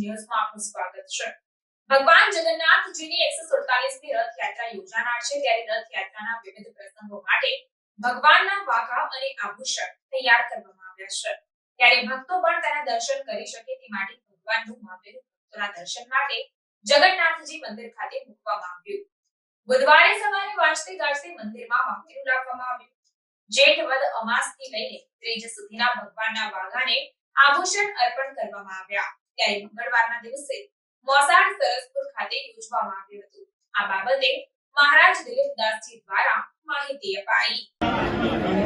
ન્યૂઝમાં આપનું સ્વાગત છે. ભગવાન જગન્નાથજીની એકસો સુડતાલીસમી રથયાત્રા યોજાનાર છે. ત્યારે રથયાત્રાના વિવિધ પ્રસંગો માટે ભગવાનના વાઘા અને આભૂષણ તૈયાર કરવામાં આવ્યા છે. ત્યારે ભક્તો પણ તેના દર્શન કરી શકે તે માટે ભગવાનનું મહાવીર ભક્તોના દર્શન માટે જગન્નાથજી મંદિર ખાતે મૂકવામાં આવ્યું. બુધવારે સવારે વાજતે ગાજતે મંદિરમાં મહાવીર લાવવામાં આવ્યું. જેઠ વદ અમાસથી લઈને ત્રીજ સુધીના ભગવાનના વાઘાને આભૂષણ અર્પણ કરવામાં આવ્યા. ત્યારે મંગળવારના દિવસે મોસાળ સરસપુર ખાતે યોજવામાં આવ્યું હતું. આ બાબતે મહારાજ દિલીપદાસજી દ્વારા માહિતી અપાઈ.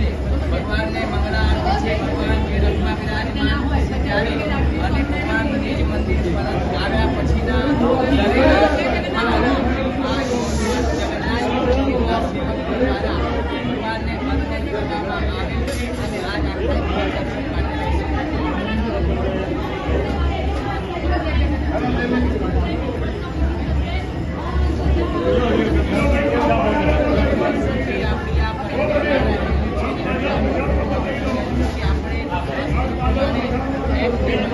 હોય ત્યારે અને ભગવાન નિજ મંદિર પરત